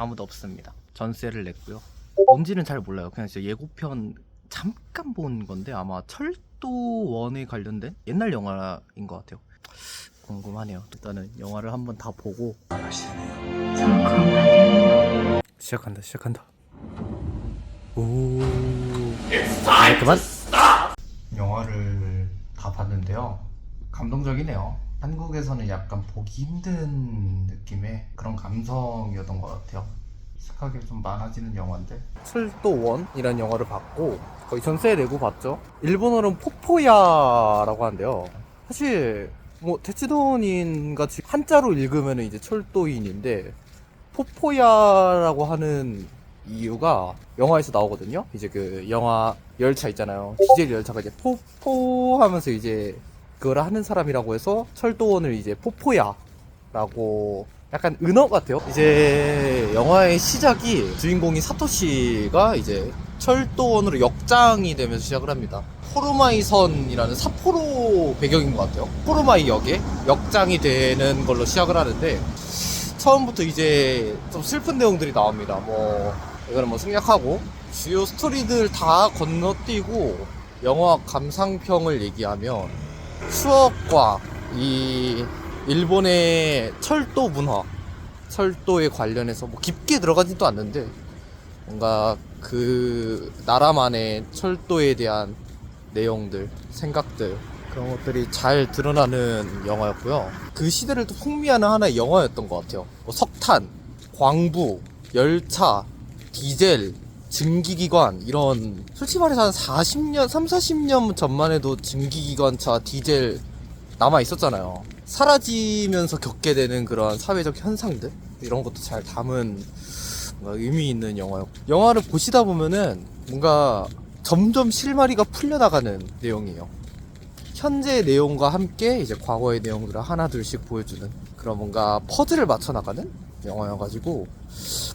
아무도 없습니다. 전세를 냈고요. 뭔지는 잘 몰라요. 그냥 진짜 예고편 잠깐 본 건데 아마 철도원에 관련된 옛날 영화인 것 같아요. 궁금하네요. 일단은 영화를 한번 다 보고 시작한다. 시작한다. 오. 아, 그만. 영화를 다 봤는데요. 감동적이네요. 한국에서는 약간 보기 힘든 느낌의 그런 감성이었던 것 같아요. 착하게 좀 많아지는 영화인데. 철도원이라는 영화를 봤고 거의 전세 내고 봤죠. 일본어로는 포포야라고 하는데요. 사실 뭐 대치도인 같이 한자로 읽으면 이제 철도인인데 포포야라고 하는 이유가 영화에서 나오거든요. 이제 그 영화 열차 있잖아요. 디젤 열차가 이제 포포 하면서 이제 그걸 하는 사람이라고 해서 철도원을 이제 포포야라고 약간 은어 같아요. 이제 영화의 시작이 주인공인 사토시가 이제 철도원으로 역장이 되면서 시작을 합니다. 포르마이 선이라는 삿포로 배경인 것 같아요. 포르마이 역에 역장이 되는 걸로 시작을 하는데 처음부터 이제 좀 슬픈 내용들이 나옵니다. 뭐 이거는 뭐 생략하고 주요 스토리들 다 건너뛰고 영화 감상평을 얘기하면 추억과 이 일본의 철도 문화, 철도에 관련해서 뭐 깊게 들어가지도 않는데 뭔가 그 나라만의 철도에 대한 내용들, 생각들 그런 것들이 잘 드러나는 영화였고요. 그 시대를 또 풍미하는 하나의 영화였던 것 같아요. 뭐 석탄, 광부, 열차, 디젤, 증기기관 이런 솔직히 말해서 한 40년, 3, 40년 전만 해도 증기기관차, 디젤 남아 있었잖아요. 사라지면서 겪게 되는 그런 사회적 현상들 이런 것도 잘 담은 의미 있는 영화였고 영화를 보시다 보면은 뭔가 점점 실마리가 풀려나가는 내용이에요. 현재 내용과 함께 이제 과거의 내용들을 하나 둘씩 보여주는 그런 뭔가 퍼즐을 맞춰 나가는 영화여가지고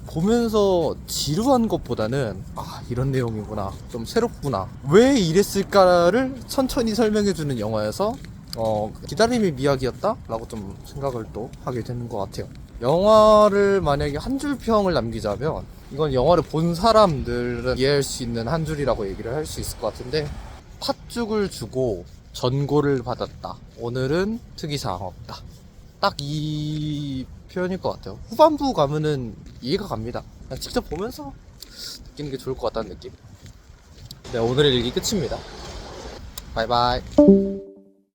보면서 지루한 것보다는 아 이런 내용이구나 좀 새롭구나 왜 이랬을까를 천천히 설명해주는 영화여서 어 기다림의 미학이었다 라고 좀 생각을 또 하게 되는 것 같아요. 영화를 만약에 한 줄 평을 남기자면 이건 영화를 본 사람들은 이해할 수 있는 한 줄이라고 얘기를 할 수 있을 것 같은데 팥죽을 주고 전고를 받았다 오늘은 특이사항 없다 딱 이 표현일 것 같아요. 후반부 가면은 이해가 갑니다. 그냥 직접 보면서 느끼는 게 좋을 것 같다는 느낌. 네, 오늘의 일기 끝입니다. 바이바이.